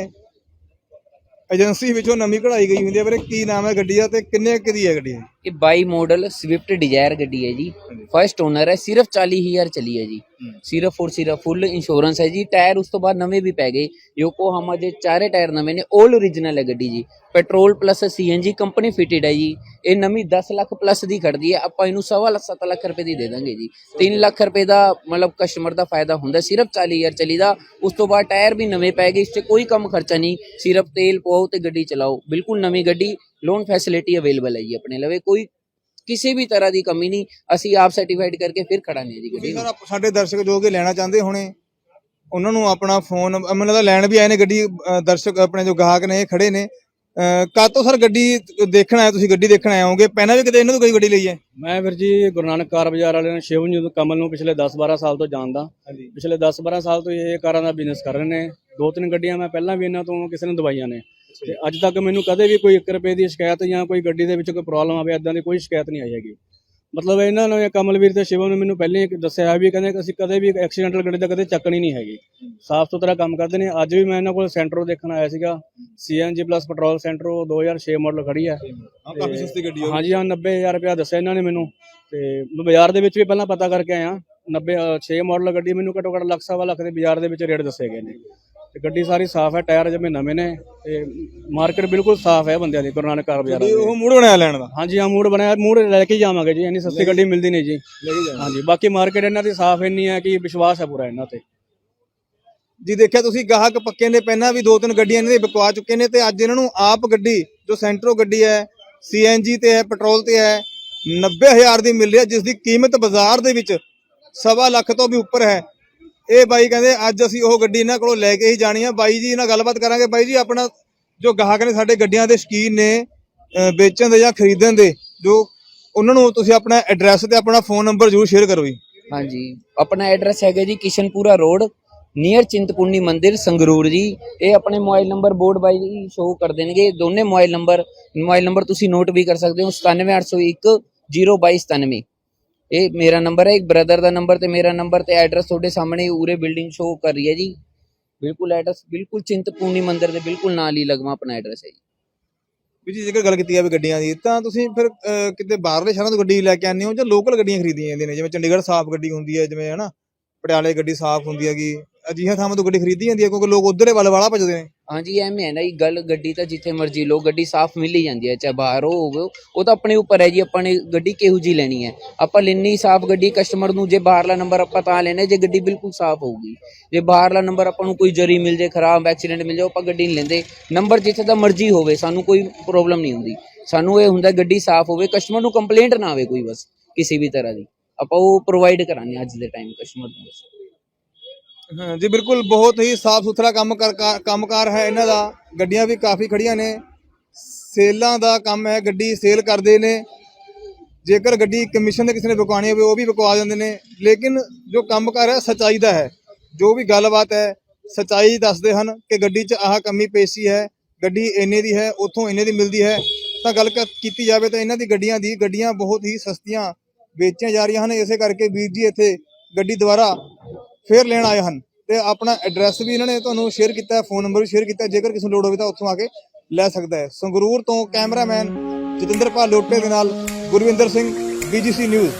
[SPEAKER 1] ਏਜੰਸੀ ਵਿੱਚੋਂ ਨਵੀਂ ਕਢਾਈ ਗਈ ਹੁੰਦੀ ਹੈ, ਪਰ ਕੀ ਨਾਮ ਹੈ ਗੱਡੀ ਦਾ ਤੇ ਕਿੰਨੇ ਕੁ ਦੀ ਹੈ ਗੱਡੀ ਇਹ?
[SPEAKER 3] 22 ਮਾਡਲ ਸਵਿਫਟ ਡਿਜ਼ਾਇਰ ਗੱਡੀ ਹੈ ਜੀ। ਫਸਟ ਓਨਰ ਹੈ ਸਿਰਫ 40000 ਚਲੀ ਹੈ ਜੀ। ਸਿਰਫ ਔਰ ਸਿਰਫ ਫੁੱਲ ਇੰਸ਼ੋਰੈਂਸ ਹੈ ਜੀ। ਟਾਇਰ ਉਸ ਤੋਂ ਬਾਅਦ ਨਵੇਂ ਵੀ ਪੈ ਗਏ। ਯੋਕੋਹਾਮਾ ਦੇ ਚਾਰੇ ਟਾਇਰ ਨਵੇਂ ਨੇ 올 ਓਰੀਜਨਲ ਹੈ ਗੱਡੀ ਜੀ। Petrol plus CNG company fitted ਹੈ ਜੀ। ਇਹ ਨਵੀਂ 10 ਲੱਖ ਪਲੱਸ ਦੀ ਖੜਦੀ ਹੈ। ਆਪਾਂ ਇਹਨੂੰ ਸਵਾ ਲੱਖ 7 ਲੱਖ ਰੁਪਏ ਦੀ ਦੇ ਦਾਂਗੇ ਜੀ। 3 ਲੱਖ ਰੁਪਏ ਦਾ ਮਤਲਬ ਕਸਟਮਰ ਦਾ ਫਾਇਦਾ ਹੁੰਦਾ ਸਿਰਫ 40000 ਚਲੀ ਦਾ। ਉਸ ਤੋਂ ਬਾਅਦ ਟਾਇਰ ਵੀ ਨਵੇਂ ਪੈ ਗਏ। ਇਸ 'ਚ ਕੋਈ ਕੰਮ ਖਰਚਾ ਨਹੀਂ। ਸਿਰਫ ਤੇਲ ਪਵਾਓ ਤੇ ਗੱਡੀ ਚਲਾਓ। ਬਿਲਕੁਲ ਨਵੀਂ ਗੱਡੀ। ਲੋਨ ਫੈਸਿਲਿਟੀ ਅਵੇਲੇਬਲ ਹੈ ਜੀ ਆਪਣੇ ਲਵੇ ਕੋਈ ਕਿਸੇ ਵੀ ਤਰ੍ਹਾਂ ਦੀ ਕਮੀ ਨਹੀਂ ਅਸੀਂ ਆਪ ਸਰਟੀਫਾਈਡ ਕਰਕੇ ਫਿਰ ਖੜਾਂਗੇ ਜੀ ਗੱਡੀ ਨੂੰ।
[SPEAKER 1] ਸਰ ਸਾਡੇ ਦਰਸ਼ਕ ਜੋ ਕਿ ਲੈਣਾ ਚਾਹੁੰਦੇ ਹੋਣੇ ਉਹਨਾਂ ਨੂੰ ਆਪਣਾ ਫੋਨ ਮੈਨੂੰ ਲੱਗਦਾ ਲੈਣ ਵੀ ਆਏ ਨੇ ਗੱਡੀ ਦਰਸ਼ਕ ਆਪਣੇ ਜੋ ਗਾਹਕ ਨੇ ਇਹ ਖੜੇ ਨੇ। ਅਹ, ਕਦ ਤੋਂ ਸਰ ਗੱਡੀ ਦੇਖਣ ਆਏ ਤੁਸੀਂ ਗੱਡੀ ਦੇਖਣ ਆਏ ਹੋਗੇ ਪਹਿਲਾਂ ਵੀ ਕਿਤੇ ਇਹਨਾਂ ਤੋਂ ਕੋਈ ਗੱਡੀ ਲਈ ਹੈ?
[SPEAKER 4] ਮੈਂ ਫਿਰ ਜੀ ਗੁਰੂ ਨਾਨਕ ਕਾਰ ਬਾਜ਼ਾਰ ਵਾਲਿਆਂ ਨੇ ਸ਼ਿਵਨਜੀਤ ਕਮਲ ਨੂੰ ਪਿਛਲੇ 10-12 ਸਾਲ ਤੋਂ ਜਾਣਦਾ। ਪਿਛਲੇ 10-12 ਸਾਲ ਤੋਂ ਇਹ ਕਾਰਾਂ ਦਾ ਬਿਜ਼ਨਸ ਕਰ ਰਹੇ ਨੇ। ਦੋ ਤਿੰਨ ਗੱਡੀਆਂ ਮੈਂ ਪਹਿਲਾਂ ਵੀ ਇਹਨਾਂ ਤੋਂ ਕਿਸੇ ਨੂੰ ਦਵਾਈਆਂ ਨੇ। ਤੇ ਅੱਜ ਤੱਕ ਮੈਨੂੰ ਕਦੇ ਵੀ ਕੋਈ 1 ਰੁਪਏ ਦੀ ਸ਼ਿਕਾਇਤ ਜਾਂ ਕੋਈ ਗੱਡੀ ਦੇ ਵਿੱਚ ਕੋਈ ਪ੍ਰੋਬਲਮ ਆਵੇ ਇਦਾਂ ਦੀ ਕੋਈ ਸ਼ਿਕਾਇਤ ਨਹੀਂ ਆਈ ਹੈਗੀ। ਮਤਲਬ ਇਹਨਾਂ ਨੇ ਕਮਲਵੀਰ ਤੇ ਸ਼ਿਵਮ ਨੇ ਮੈਨੂੰ ਪਹਿਲਾਂ ਹੀ ਦੱਸਿਆ ਵੀ ਕਹਿੰਦੇ ਅਸੀਂ ਕਦੇ ਵੀ ਐਕਸੀਡੈਂਟਲ ਗੱਡੀ ਤਾਂ ਕਦੇ ਚੱਕਣੀ ਨਹੀਂ ਹੈਗੀ। ਸਾਫ਼ ਸੁਥਰਾ ਕੰਮ ਕਰਦੇ ਨੇ। ਅੱਜ ਵੀ ਮੈਂ ਇਹਨਾਂ ਕੋਲ ਸੈਂਟਰੋ ਦੇਖਣ ਆਇਆ ਸੀਗਾ। CNG plus petrol Santro 2006 model ਖੜੀ ਹੈ
[SPEAKER 1] ਹਾਂ ਕਾਫੀ ਸਸਤੀ ਗੱਡੀ ਹੈ
[SPEAKER 4] ਹਾਂਜੀ ਹਾਂ 90000 ਰੁਪਇਆ ਦੱਸਿਆ ਇਹਨਾਂ ਨੇ ਮੈਨੂੰ। ਤੇ ਮੈਂ ਬਾਜ਼ਾਰ ਦੇ ਵਿੱਚ ਵੀ ਪਹਿਲਾਂ ਪਤਾ ਕਰਕੇ ਆਇਆ। 90 6 ਮਾਡਲ ਗੱਡੀ ਮੈਨੂੰ ਘੱਟੋ ਘੱਟ ਲੱਖ ਸਵਾ ਲੱਖ ਦੇ ਬਾਜ਼ਾਰ ਦੇ ਵਿੱਚ ਰੇਟ ਦੱਸੇ ਗਏ ਨੇ। ਤੇ ਗੱਡੀ ਸਾਰੀ ਸਾਫ਼ ਹੈ ਟਾਇਰ ਜਿਵੇਂ ਨਵੇਂ ਨੇ ਤੇ ਮਾਰਕੀਟ ਬਿਲਕੁਲ ਸਾਫ਼ ਹੈ ਬੰਦਿਆਂ ਦੀ ਗੁਰੂ ਨਾਨਕ ਕਾਰ ਬਾਜ਼ਾਰ ਦੀ।
[SPEAKER 1] ਉਹ ਮੂਡ ਬਣਾਇਆ ਲੈਣ ਦਾ?
[SPEAKER 4] ਹਾਂਜੀ ਹਾਂ ਮੂਡ ਬਣਿਆ ਮੂਡ ਲੈ ਕੇ ਜਾਵਾਂਗੇ ਜੀ ਇੰਨੀ ਸਸਤੀ ਗੱਡੀ ਮਿਲਦੀ ਨਹੀਂ ਜੀ। ਹਾਂਜੀ ਬਾਕੀ ਮਾਰਕੀਟ ਇਹਨਾਂ ਦੀ ਸਾਫ਼ ਇੰਨੀ ਹੈ ਕਿ ਵਿਸ਼ਵਾਸ ਹੈ ਪੂਰਾ ਇਹਨਾਂ ਤੇ।
[SPEAKER 1] ਜੀ ਦੇਖਿਆ ਤੁਸੀਂ ਗਾਹਕ ਪੱਕੇ ਨੇ ਪਹਿਲਾਂ ਵੀ ਦੋ ਤਿੰਨ ਗੱਡੀਆਂ ਇਹਨਾਂ ਦੇ ਵਿਕਵਾ ਚੁੱਕੇ ਨੇ ਤੇ ਅੱਜ ਇਹਨਾਂ ਨੂੰ ਆਪ ਗੱਡੀ ਜੋ ਸੈਂਟਰੋ ਗੱਡੀ ਹੈ ਸੀਐਨਜੀ ਤੇ ਹੈ ਪੈਟਰੋਲ ਤੇ ਹੈ 90000 ਦੀ ਮਿਲ ਰਹੀ ਹੈ ਜਿਸ ਦੀ ਕੀਮਤ ਬਾਜ਼ਾਰ ਦੇ ਵਿੱਚ ਸਵਾ ਲੱਖ ਤੋਂ ਵੀ ਉੱਪਰ ਹੈ। ਇਹ ਬਾਈ ਕਹਿੰਦੇ, ਅੱਜ ਅਸੀਂ ਉਹ ਗੱਡੀ ਇਹਨਾਂ ਕੋਲੋਂ ਲੈ ਕੇ ਹੀ ਜਾਣੀ ਆ। ਬਾਈ ਜੀ ਨਾਲ ਗੱਲਬਾਤ ਕਰਾਂਗੇ। ਬਾਈ ਜੀ, ਆਪਣਾ ਜੋ ਗਾਹਕ ਨੇ ਸਾਡੇ ਗੱਡੀਆਂ ਦੇ ਸ਼ਕੀਨ ਨੇ ਵੇਚਣ ਦੇ ਜਾਂ ਖਰੀਦਣ ਦੇ, ਜੋ ਉਹਨਾਂ ਨੂੰ ਤੁਸੀਂ ਆਪਣਾ ਐਡਰੈਸ ਤੇ ਆਪਣਾ ਫੋਨ ਨੰਬਰ ਜ਼ਰੂਰ ਸ਼ੇਅਰ ਕਰੋ ਜੀ।
[SPEAKER 3] ਹਾਂਜੀ। ਆਪਣਾ ਐਡਰੈਸ ਹੈਗਾ ਜੀ ਕਿਸ਼ਨਪੁਰਾ ਰੋਡ ਨੀਅਰ ਚਿੰਤਪੁਰਨੀ ਮੰਦਿਰ, ਸੰਗਰੂਰ ਜੀ। ਇਹ ਆਪਣੇ mobile number board by show ਕਰ ਦੇਣਗੇ। ਦੋਨੇ ਮੋਬਾਈਲ ਨੰਬਰ ਮੋਬਾਈਲ ਨੰਬਰ ਤੁਸੀਂ ਨੋਟ ਵੀ ਕਰ ਸਕਦੇ ਹੋ। 97801 02297 ਇਹ ਮੇਰਾ ਨੰਬਰ ਹੈ ਇੱਕ ਬ੍ਰਦਰ ਦਾ ਨੰਬਰ ਤੇ ਮੇਰਾ ਨੰਬਰ ਤੇ ਐਡਰੈਸ ਤੁਹਾਡੇ ਸਾਹਮਣੇ ਉਰੇ ਬਿਲਡਿੰਗ ਸ਼ੋ ਕਰ ਰਹੀ ਹੈ ਜੀ। ਬਿਲਕੁਲ ਐਡਰੈਸ ਬਿਲਕੁਲ ਚਿੰਤਪੂਰਨੀ ਮੰਦਿਰ ਦੇ ਬਿਲਕੁਲ ਨਾਲ ਹੀ ਲਗਵਾ ਆਪਣਾ ਐਡਰੈਸ ਹੈ ਜੀ।
[SPEAKER 1] ਵੀ ਜੀ ਜੇਕਰ ਗੱਲ ਕੀਤੀ ਜਾਵੇ ਗੱਡੀਆਂ ਦੀ ਤਾਂ ਤੁਸੀਂ ਫਿਰ ਅਹ, ਕਿਤੇ ਬਾਹਰਲੇ ਸ਼ਹਿਰਾਂ ਤੋਂ ਗੱਡੀ ਲੈ ਕੇ ਆਉਂਦੇ ਹੋ ਜਾਂ ਲੋਕਲ ਗੱਡੀਆਂ ਖਰੀਦੀਆਂ ਜਾਂਦੀਆਂ ਨੇ? ਜਿਵੇਂ ਚੰਡੀਗੜ੍ਹ ਸਾਫ਼ ਗੱਡੀ ਹੁੰਦੀ ਹੈ ਜਿਵੇਂ ਹਨਾ ਪਟਿਆਲੇ ਗੱਡੀ ਸਾਫ਼ ਹੁੰਦੀ ਹੈਗੀ। ਅਜਿਹੀਆਂ ਥਾਵਾਂ ਤੋਂ ਗੱਡੀ ਖਰੀਦੀ ਜਾਂਦੀ ਹੈ ਕਿਉਂਕਿ ਲੋਕ ਉਧਰੇ ਵੱਲ ਵਾਲਾ ਭੱਜਦੇ ਨੇ।
[SPEAKER 3] ਹਾਂਜੀ, ਐਵੇਂ ਹੈ ਨਾ ਇਹ ਗੱਲ ਗੱਡੀ ਤਾਂ ਜਿੱਥੇ ਮਰਜ਼ੀ ਲੋ ਗੱਡੀ ਸਾਫ਼ ਮਿਲ ਹੀ ਜਾਂਦੀ ਹੈ, ਚਾਹੇ ਬਾਹਰ ਹੋਵੇ, ਉਹ ਤਾਂ ਆਪਣੇ ਉੱਪਰ ਹੈ ਜੀ, ਆਪਾਂ ਨੇ ਗੱਡੀ ਕਿਹੋ ਜੀ ਲੈਣੀ ਹੈ। ਆਪਾਂ ਲੈਣੀ ਸਾਫ਼ ਗੱਡੀ ਕਸਟਮਰ ਨੂੰ ਜੇ ਬਾਹਰਲਾ ਨੰਬਰ ਆਪਾਂ ਤਾਂ ਲੈਣਾ ਜੇ ਗੱਡੀ ਬਿਲਕੁਲ ਸਾਫ਼ ਹੋਊਗੀ। ਜੇ ਬਾਹਰਲਾ ਨੰਬਰ ਆਪਾਂ ਨੂੰ ਕੋਈ ਜਰੀ ਮਿਲ ਜੇ, ਖਰਾਬ ਐਕਸੀਡੈਂਟ ਮਿਲ ਜਾਓ ਆਪਾਂ ਗੱਡੀ ਨਹੀਂ ਲੈਂਦੇ। ਨੰਬਰ ਜਿੱਥੇ ਦਾ ਮਰਜ਼ੀ ਹੋਵੇ, ਸਾਨੂੰ ਕੋਈ ਪ੍ਰੋਬਲਮ ਨਹੀਂ ਹੁੰਦੀ। ਸਾਨੂੰ ਇਹ ਹੁੰਦਾ ਗੱਡੀ ਸਾਫ਼ ਹੋਵੇ ਕਸਟਮਰ ਨੂੰ ਕੰਪਲੇਂਟ ਨਾ ਆਵੇ ਕੋਈ ਬਸ, ਕਿਸੇ ਵੀ ਤਰ੍ਹਾਂ ਦੀ। ਆਪਾਂ ਉਹ ਪ੍ਰੋਵਾਈਡ ਕਰਾਂਗੇ ਅੱਜ ਦੇ ਟਾਈਮ ਕਸਟਮਰ ਨੂੰ ਬਸ।
[SPEAKER 1] ਹਾਂ ਜੀ, ਬਿਲਕੁਲ ਬਹੁਤ ਹੀ ਸਾਫ਼ ਸੁਥਰਾ ਕੰਮ ਕਰ ਕਰ- ਕੰਮਕਾਰ ਹੈ ਇਹਨਾਂ ਦਾ। ਗੱਡੀਆਂ ਵੀ ਕਾਫੀ ਖੜੀਆਂ ਨੇ। ਸੇਲਾਂ ਦਾ ਕੰਮ ਹੈ, ਗੱਡੀ ਸੇਲ ਕਰਦੇ ਨੇ। ਜੇਕਰ ਗੱਡੀ ਕਮਿਸ਼ਨ ਦੇ ਕਿਸੇ ਨੇ ਵਿਕਵਾਉਣੀ ਹੋਵੇ, ਉਹ ਵੀ ਵਿਕਵਾ ਦਿੰਦੇ ਨੇ। ਲੇਕਿਨ ਜੋ ਕੰਮਕਾਰ ਹੈ, ਸਚਾਈ ਦਾ ਹੈ। ਜੋ ਵੀ ਗੱਲਬਾਤ ਹੈ, ਸਚਾਈ ਦੱਸਦੇ ਹਨ ਕਿ ਗੱਡੀ 'ਚ ਆਹ ਕਮੀ ਪੇਸ਼ੀ ਹੈ, ਗੱਡੀ ਇੰਨੇ ਦੀ ਹੈ, ਉੱਥੋਂ ਇੰਨੇ ਦੀ ਮਿਲਦੀ ਹੈ। ਤਾਂ ਗੱਲ ਕ- ਕੀਤੀ ਜਾਵੇ ਤਾਂ ਇਹਨਾਂ ਦੀ ਗੱਡੀਆਂ ਦੀ ਗੱਡੀਆਂ ਬਹੁਤ ਹੀ ਸਸਤੀਆਂ ਵੇਚੀਆਂ ਜਾ ਰਹੀਆਂ ਹਨ। ਇਸੇ ਕਰਕੇ ਵੀਰ ਜੀ ਇੱਥੇ ਗੱਡੀ ਦੁਬਾਰਾ ਫੇਰ ਲੈਣ ਆਏ ਹਨ। ਤੇ ਆਪਣਾ ਐਡਰੈਸ ਵੀ ਇਹਨਾਂ ਨੇ ਤੁਹਾਨੂੰ ਸ਼ੇਅਰ ਕੀਤਾ ਹੈ ਫੋਨ ਨੰਬਰ ਵੀ ਸ਼ੇਅਰ ਕੀਤਾ ਜੇਕਰ ਕਿਸੇ ਨੂੰ ਲੋੜ ਹੋਵੇ ਤਾਂ ਉੱਥੋਂ ਆ ਕੇ ਲੈ ਸਕਦਾ ਹੈ। ਸੰਗਰੂਰ ਤੋਂ ਕੈਮਰਾਮੈਨ ਜਤਿੰਦਰਪਾਲ ਲੋਟੇ ਦੇ ਨਾਲ ਗੁਰਵਿੰਦਰ ਸਿੰਘ ਬੀਜੀਸੀ ਨਿਊਜ਼